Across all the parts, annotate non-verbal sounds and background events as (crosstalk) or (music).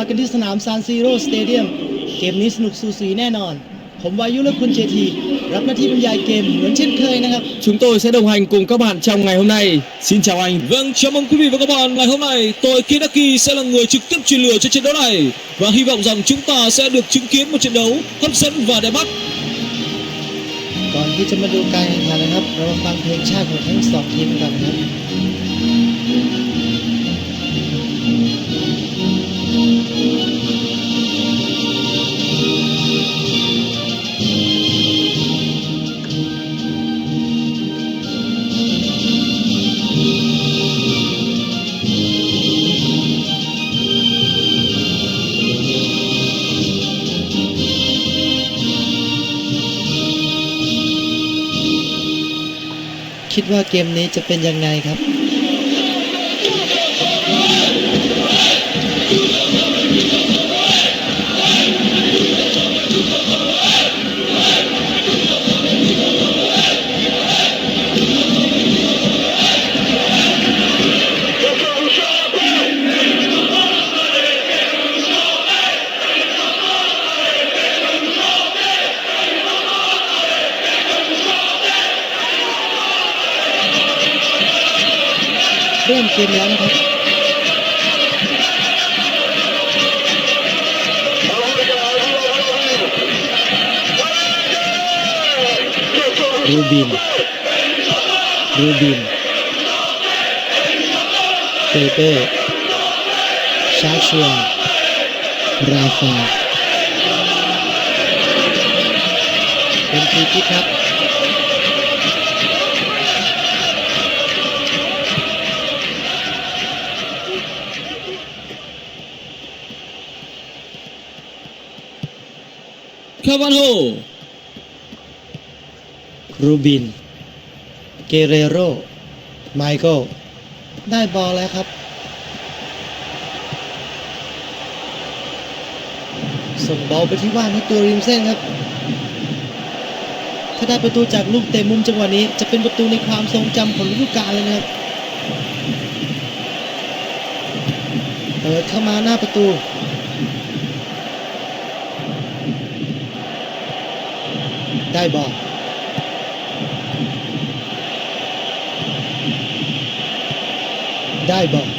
มากันที่สนามซานซีโร่สเตเดียม เกมนี้สนุกสูสีแน่นอน ผมวายุและคุณเจทีรับหน้าที่บรรยายเกมเหมือนเช่นเคยนะครับ Chúng tôi sẽ đồng hành cùng các bạn trong ngày hôm nay. Xin chào anh. Vâng, chào mừng quý vị và các bạn. Ngày hôm nay, tôi Kidaki sẽ là người trực tiếp truyền lửa cho trận đấu này và hy vọng rằng chúng ta sẽ được chứng kiến một trận đấu hấp dẫn và đẹp mắt. ก่อนที่จะมาดูการแข่งขันนะครับ เรามาฟังเพลงชาติของทั้งสองทีมกันนะครับ คิดว่าเกมนี้จะเป็นยังไงครับ ริ่มเกมแล้วนะครับรูบินรูบินเปเป้ชาชัวราฟาเป็นฟรีคิกครับ Cavanho, รูบิน เกเรโร ไมเคิล ได้บอลแล้วครับ ส่งบอลไปที่ว่างให้ตัวริมเส้นครับ ถ้าได้ประตูจากลูกเตะมุมจังหวะนี้ จะเป็นประตูในความทรงจำของฤดูกาลเลยนะครับ เปิดเข้ามาหน้าประตู ได้บอลได้บอล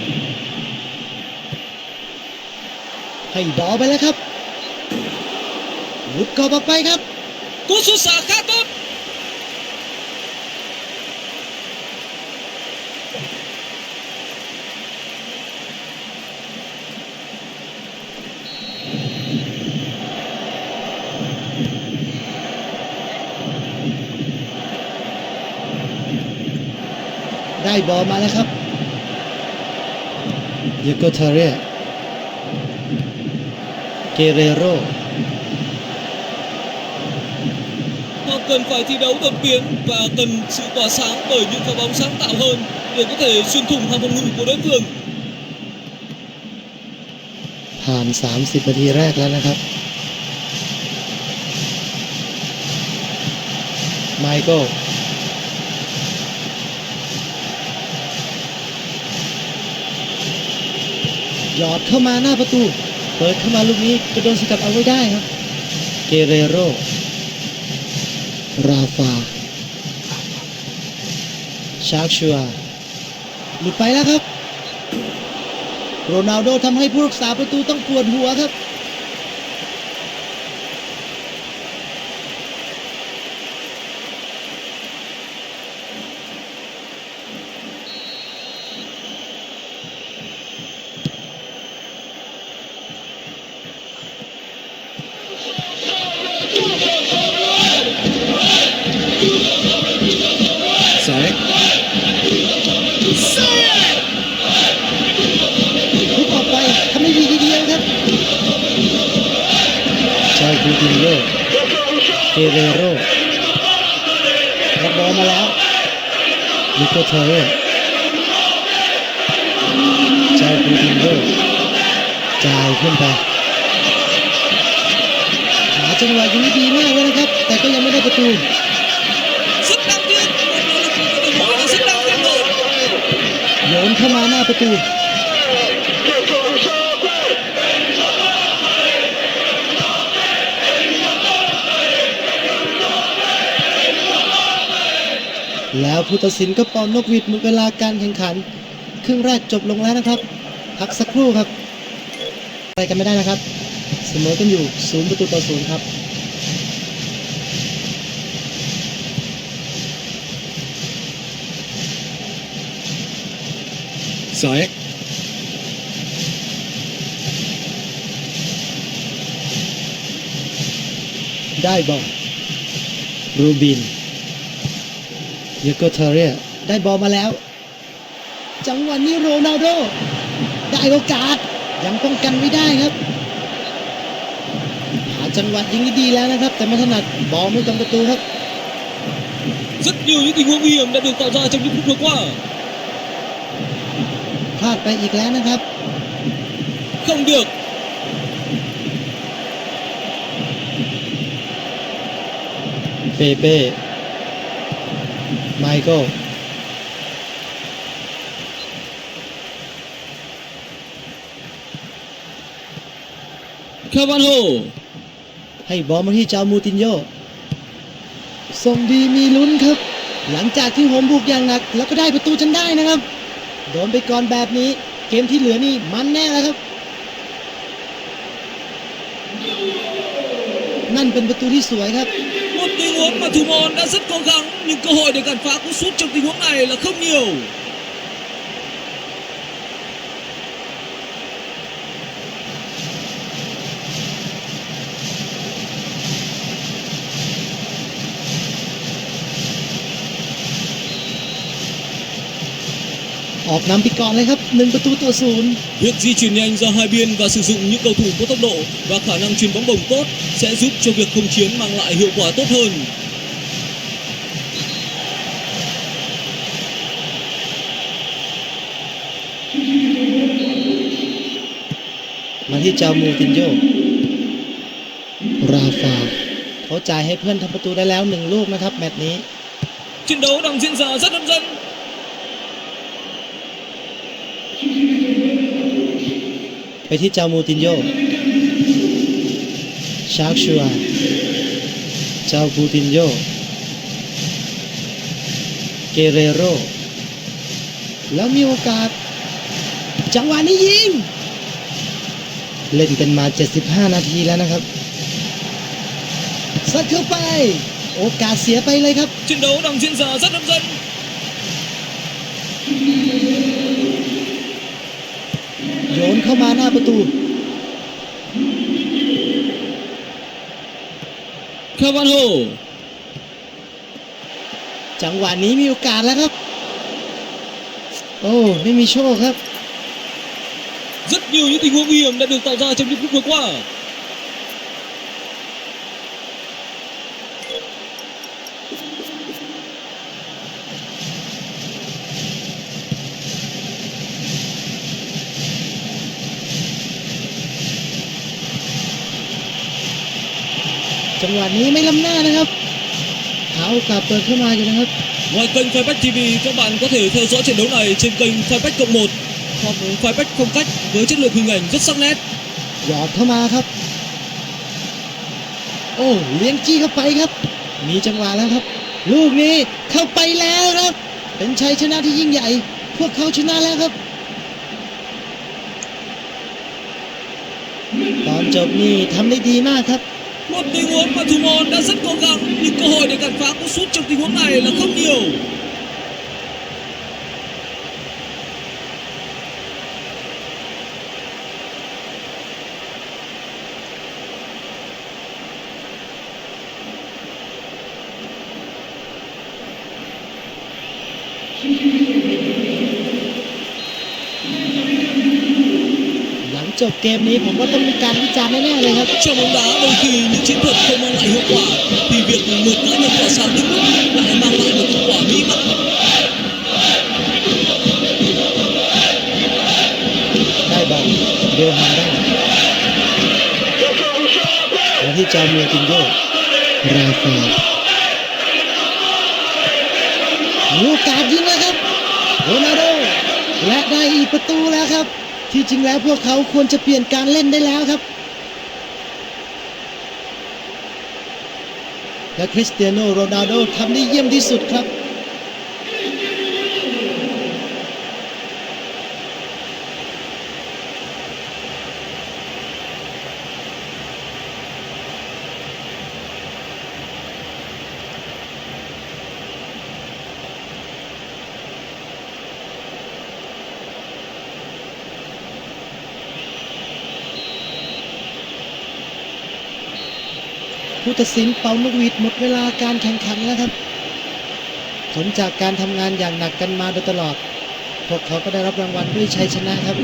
ให้บอลไปแล้วครับลุดกอบออกไปครับกุสุสาคาตุ ได้บอลมาแล้วครับเยโกเทเรเกเรโร Họ cần phải thi đấu đột biến và cần sự tỏa sáng bởi những pha bóng sáng tạo hơn để có thể xuyên thủng hàng phòng ngự của đối phương. ผ่าน 30 นาทีแรกแล้วนะครับ ไมเคิล หยอดเข้ามาหน้าประตู เปิดเข้ามาลูกนี้จะโดนสกัดเอาไว้ได้ครับ เกเรโร ราฟา ชาร์ชัว หลุดไปแล้วครับ โรนัลโดทำให้ผู้รักษาประตูต้องปวดหัวครับ ชาคูตินโยเกเรโรรับบอลมาแล้วนิโคเทเรชาคูตินโยจ่ายขึ้นไปหาจังหวะอยู่ดีมากเลยนะครับ แต่ก็ยังไม่ได้ประตู Rất đáng tiếc, một nỗ lực của đội bóng rất đáng khen ngợi. โยนเข้ามาหน้าประตู แล้วผู้ตัดสินก็เป่านกหวีดหมดเวลาการแข่งขัน ครึ่งแรกจบลงแล้วนะครับพักสักครู่ครับอะไรกันไม่ได้นะครับ เสมอกันอยู่ศูนย์ประตูต่อศูนย์ครับสายได้บอลรูบิน เยโกเทเรียได้บอลมาแล้ว จังหวะนี้โรนัลโด ได้โอกาส ยังป้องกันไม่ได้ครับ หาจังหวะยิงได้ดีแล้วนะครับ แต่ไม่ถนัดบอลไม่ตรงประตูครับ Rất nhiều những tình huống nguy hiểm đã được tạo ra trong những phút vừa qua. พลาดไปอีกแล้วนะครับ Không được. เปเป้ ไมเคิล Cavanho. ให้บอลมาที่เจ้ามูตินโยส่งดีมีลุ้นครับ หลังจากที่โหมบุกอย่างหนัก แล้วก็ได้ประตูจนได้นะครับ โดนไปก่อนแบบนี้ เกมที่เหลือนี่มันแน่แล้วครับ นั่นเป็นประตูที่สวยครับ Một tình huống mà thủ môn đã rất cố gắng, nhưng cơ hội để cản phá cú sút trong tình huống này là không nhiều. ออกนำไปก่อนเลยครับหนึ่งประตูต่อศูนย์ Việc di chuyển nhanh ra hai biên và sử dụng những cầu thủ có tốc độ và khả năng chuyền bóng bổng tốt sẽ giúp cho việc không chiến mang lại hiệu quả tốt hơn. มาที่เจ้ามูตินโยราฟาเขาจ่ายให้เพื่อนทำประตูได้แล้วหนึ่งลูกนะครับแมตช์นี้ Trận đấu đang diễn ra rất hấp dẫn. ไปที่เจ้ามูตินโยชาร์กชัวเจ้ามูตินโยเกเรโรแล้วมีโอกาส จังหวะนี้ยิง เล่นกันมา 75 นาทีแล้วนะครับซัดเข้าไป โอกาสเสียไปเลยครับ Trận đấu đang diễn ra rất hấp dẫn. โยนเข้ามาหน้าประตูคาวาโฮจังหวะนี้มีโอกาสแล้วครับ โอ้ไม่มีโชคครับ Rất nhiều những tình huống nguy hiểm đã được tạo ra trong những phút vừa qua. จังหวะนี้ไม่ล้ำหน้านะครับหาโอกาสเปิดเข้ามาอยู่นะครับ Ngoài kênh Fanpage TV, các bạn có thể theo dõi trận đấu này trên kênh Fanpage Cộng 1 hoặc Fanpage Phong cách với chất lượng hình ảnh rất sắc nét. หยอดเข้ามาครับ โอ้เลี้ยงจี้เข้าไปครับ มีจังหวะแล้วครับ ลูกนี้เข้าไปแล้วครับ เป็นชัยชนะที่ยิ่งใหญ่ พวกเขาชนะแล้วครับ ตอนจบนี่ทำได้ดีมากครับ Một tình huống mà thủ môn đã rất cố gắng, nhưng cơ hội để cản phá cú sút trong tình huống này là không nhiều. หลั (laughs) จบเกมนี้ผมว่าต้องมีการวิจารณ์แน่ๆเลยครับ Trong bóng đá đôi khi những chiến thuật không mang lại hiệu quả thì việc một cá nhân tỏa sáng đến mức lại mang lại một kết quả mỹ mãn. ได้บอลเดลฮันได้มาที่จามิวตินโยราฟามีโอกาสยิงแล้วครับโรนัลโดและได้อีกประตูแล้วครับ ที่จริงแล้วพวกเขาควรจะเปลี่ยนการเล่นได้แล้วครับ และคริสเตียโนโรนัลโดทำได้เยี่ยมที่สุดครับ ผู้ตัดสินเป่านกหวีดหมดเวลาการแข่งขันแล้วครับผลจากการทำงานอย่างหนักกันมาโดยตลอด พวกเขาก็ได้รับรางวัลด้วยชัยชนะครับ